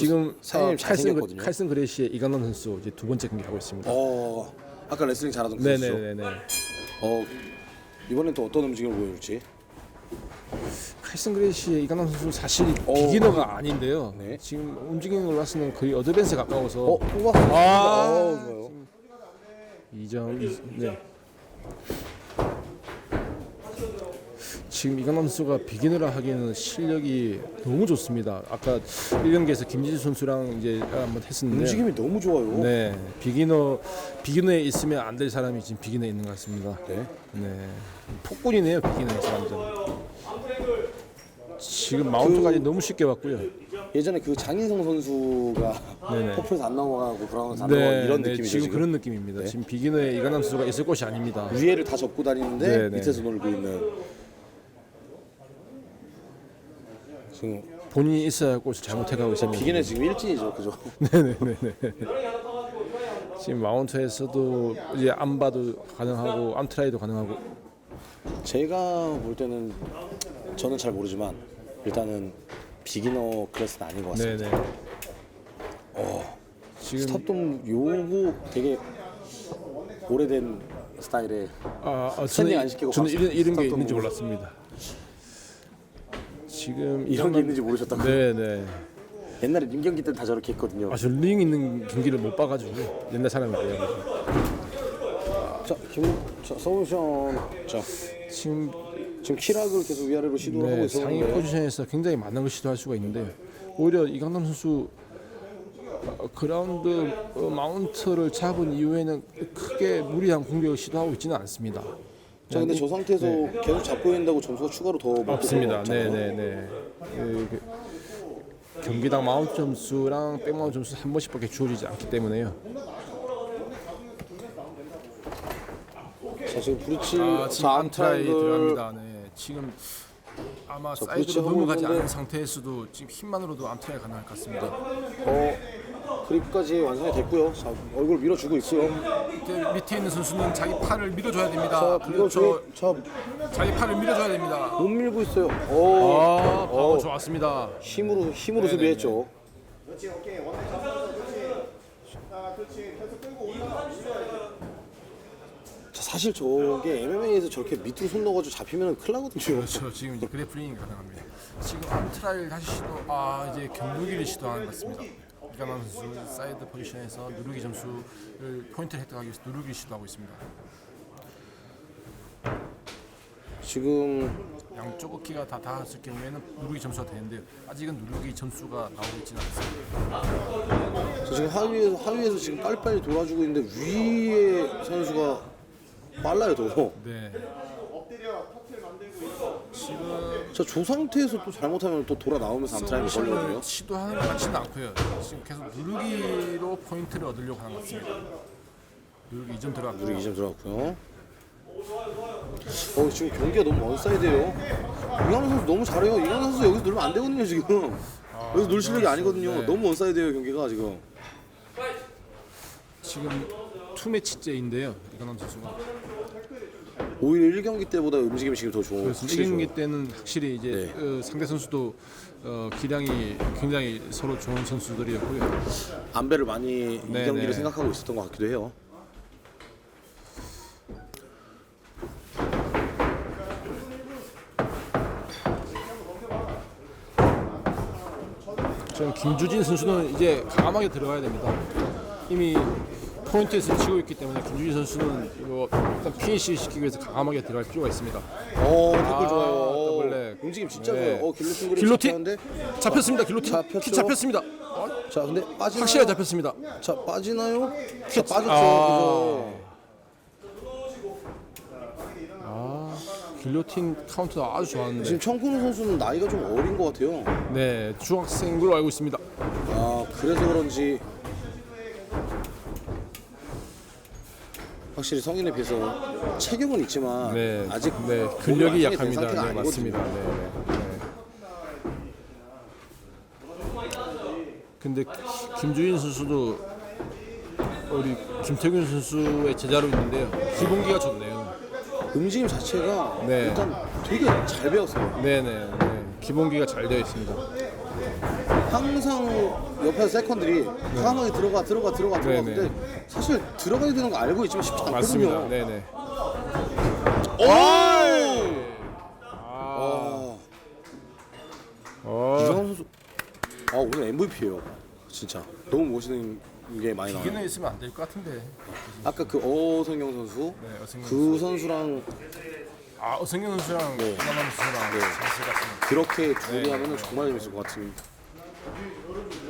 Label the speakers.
Speaker 1: 지금
Speaker 2: 사장님
Speaker 1: 어, 칼슨
Speaker 2: 잘생겼거든요.
Speaker 1: 칼슨 그레시의 이강남 선수 이제 두 번째 경기 하고 있습니다.
Speaker 2: 어 아까 레슬링 잘하던 그 선수죠.
Speaker 1: 네네네네.
Speaker 2: 어 이번엔 또 어떤 움직임을 보여줄지.
Speaker 1: 칼슨 그레시의 이강남 선수 사실
Speaker 2: 어.
Speaker 1: 비기너가 아닌데요.
Speaker 2: 네.
Speaker 1: 지금 움직임을 봤으면 거의 어드밴스에 가까워서
Speaker 2: 어 뽑았어.
Speaker 1: 아.
Speaker 2: 어, 좋아요.
Speaker 1: 2점 네. 지금 이강남 선수가 비기너라 하기에는 실력이 너무 좋습니다. 아까 1경기에서 김지수 선수랑 이제 한번 했었는데
Speaker 2: 움직임이 너무 좋아요.
Speaker 1: 네 비기너 비기너에 있으면 안 될 사람이 지금 비기너에 있는 것 같습니다.
Speaker 2: 네.
Speaker 1: 네 폭군이네요 비기너의 사람들. 지금 마운트까지 너무 쉽게 왔고요.
Speaker 2: 예전에 그 장인성 선수가
Speaker 1: 네네.
Speaker 2: 퍼프에서 안 넘어가고 브라운에서 안 넘어가고 이런 느낌이죠
Speaker 1: 지금,
Speaker 2: 지금.
Speaker 1: 그런 느낌입니다. 지금 비기너의 이강남 선수가 있을 곳이 아닙니다.
Speaker 2: 위에를 다 접고 다니는데
Speaker 1: 네, 네.
Speaker 2: 밑에서 놀고 있는. 지금
Speaker 1: 본인이 있어야 할 곳을 잘못해가고 있습니다.
Speaker 2: 비기는 지금 일진이죠, 그죠?
Speaker 1: 네네네. 지금 마운트에서도 이제 암바도 가능하고 암트라이도 가능하고
Speaker 2: 제가 볼 때는 저는 잘 모르지만 일단은 비기너 클래스는 아닌 것 같습니다.
Speaker 1: 네네. 지금
Speaker 2: 스탑돔 요거 되게 오래된 스타일의
Speaker 1: 아, 아 저는
Speaker 2: 안 시키고
Speaker 1: 저는 이런 이런 게 있는지 몰랐습니다. 지금
Speaker 2: 이런 게 있는지 모르셨다고요?
Speaker 1: 네네.
Speaker 2: 옛날에 림경기 때 다 저렇게 했거든요.
Speaker 1: 아저링 있는 경기를 못 봐가지고 옛날 사람이에요.
Speaker 2: 자, 김, 자, 서울션, 자,
Speaker 1: 지금
Speaker 2: 지금 키락을 계속 위아래로 시도를 하고
Speaker 1: 네, 상위
Speaker 2: 있었는데
Speaker 1: 포지션에서 굉장히 많은 걸 시도할 수가 있는데 오히려 이강남 선수 어, 그라운드 어, 마운트를 잡은 이후에는 크게 무리한 공격을 시도하고 있지는 않습니다.
Speaker 2: 자, 근데 저 상태에서 계속 잡고 있는다고 점수가 추가로 더
Speaker 1: 없습니다.
Speaker 2: 들어갔잖아요.
Speaker 1: 네네네. 그, 그, 경기당 마운트 점수랑 백마운트 점수 한 번씩밖에 주어지지 않기 때문에요.
Speaker 2: 자, 지금 브리치,
Speaker 1: 아, 지금 안트라이 들어갑니다. 네, 지금 아마
Speaker 2: 자,
Speaker 1: 사이드로 넘어가지
Speaker 2: 하고
Speaker 1: 않은 상태에서도 지금 힘만으로도 암트라이 가능할 것 같습니다.
Speaker 2: 어, 그립까지 완성이 됐고요. 자, 얼굴 밀어주고 있어요.
Speaker 1: 밑에, 밑에 있는 선수는 자기 팔을 밀어줘야 됩니다.
Speaker 2: 자,
Speaker 1: 그렇죠.
Speaker 2: 저, 자,
Speaker 1: 자기 팔을 밀어줘야 됩니다.
Speaker 2: 못 밀고 있어요. 오,
Speaker 1: 아, 파워
Speaker 2: 어.
Speaker 1: 좋았습니다.
Speaker 2: 힘으로 힘으로
Speaker 1: 네네네.
Speaker 2: 수비했죠. 자, 사실 저게 MMA에서 저렇게 밑으로 손 넣어가지고 잡히면 큰일 나거든요.
Speaker 1: 그렇죠. 지금 이제 그래플링이 가능합니다. 지금 암트라이를 다시 시도, 아 이제 경무기를 시도하는 것 같습니다. 이강남 선수 사이드 포지션에서 누르기 점수를 포인트를 획득하기 위해서 누르기 시도하고 있습니다.
Speaker 2: 지금
Speaker 1: 양쪽 어깨가 다 닿았을 경우에는 누르기 점수가 되는데 아직은 누르기 점수가 나오고 있지는 않습니다.
Speaker 2: 저 지금 하위에서 하위에서 지금 빨리빨리 돌아주고 있는데 위에 선수가 빨라요 더.
Speaker 1: 네.
Speaker 2: 자, 저 상태에서 또 잘못하면 또 돌아 나오면서 암트라임이 걸리거든요.
Speaker 1: 서브션을 시도하는 것 같지는 않고요. 지금 계속 누르기로 포인트를 얻으려고 하는 것 같습니다. 누르기 2점 들어갔고
Speaker 2: 우리 2점 들어갔고요. 어, 지금 경기가 너무 원사이드예요. 이강인 선수 너무 잘해요. 이강인 선수 여기서 놀면 안 되거든요 지금. 여기서 놀 실력이 아니거든요.
Speaker 1: 네.
Speaker 2: 너무 원사이드예요 경기가 지금.
Speaker 1: 지금 투 매치째인데요. 이강남 선수가.
Speaker 2: 오히려 1경기 때보다 움직임이 지금 더 좋은.
Speaker 1: 그래서
Speaker 2: 확실히
Speaker 1: 1경기
Speaker 2: 좋아요.
Speaker 1: 때는 확실히 이제 어, 상대 선수도 어, 기량이 굉장히 서로 좋은 선수들이었고요.
Speaker 2: 안배를 많이 이
Speaker 1: 네,
Speaker 2: 경기를
Speaker 1: 네.
Speaker 2: 생각하고 있었던 것 같기도 해요.
Speaker 1: 저는 김주진 선수는 이제 과감하게 들어가야 됩니다. 이미 포인트에서 치고 있기 때문에 김주진 선수는 이거 일단 피니시 시키기 위해서 과감하게 들어갈 필요가 있습니다.
Speaker 2: 어, 댓글
Speaker 1: 아,
Speaker 2: 좋아요. 어,
Speaker 1: 더블랙.
Speaker 2: 움직임 진짜
Speaker 1: 네.
Speaker 2: 좋아요. 어, 길로틴
Speaker 1: 길로틴
Speaker 2: 잡혔는데.
Speaker 1: 잡혔습니다. 길로틴
Speaker 2: 잡혔죠?
Speaker 1: 킥 잡혔습니다.
Speaker 2: 자, 근데 빠지나요?
Speaker 1: 확실하게 잡혔습니다.
Speaker 2: 자, 빠지나요? 자, 빠졌죠.
Speaker 1: 아.
Speaker 2: 그죠?
Speaker 1: 길로틴 카운트가 아주 좋았는데.
Speaker 2: 지금 청kun우 선수는 나이가 좀 어린 것 같아요.
Speaker 1: 네, 중학생인 걸로 알고 있습니다.
Speaker 2: 아 그래서 그런지 확실히 성인에 비해서 체격은 있지만
Speaker 1: 네,
Speaker 2: 아직
Speaker 1: 네, 근력이 약합니다. 네,
Speaker 2: 아니거든요.
Speaker 1: 맞습니다. 네, 네, 네. 근데 기- 김주인 선수도 우리 김태균 선수의 제자로 있는데요. 기본기가 좋네요.
Speaker 2: 움직임 자체가
Speaker 1: 네.
Speaker 2: 일단 되게 잘 배웠어요.
Speaker 1: 네, 네, 네. 기본기가 잘 되어 있습니다.
Speaker 2: 항상 옆에서 세컨들이 과감하게 들어가 들어가 들어가 들어가
Speaker 3: 네,
Speaker 2: 근데 사실 들어가야 되는 거 알고 있지만 쉽지 않거든요.
Speaker 3: 맞습니다. 네네.
Speaker 2: 오!
Speaker 3: 아,
Speaker 2: 아,
Speaker 3: 어,
Speaker 2: 이상한 선수. 아 오늘 MVP예요. 진짜 너무 멋있는 게 많이 나와요.
Speaker 1: 비기너 있으면 안 될 것 같은데.
Speaker 2: 아까 그 어성경 선수
Speaker 1: 네, 어승현
Speaker 2: 그 선수랑
Speaker 1: 아 어승현 선수랑
Speaker 2: 네.
Speaker 1: 이강만 선수랑
Speaker 2: 네.
Speaker 1: 찬스 같은.
Speaker 2: 그렇게 둘이
Speaker 3: 네.
Speaker 2: 하면 은 정말 재밌을 것 같은 Надеюсь, вырубили.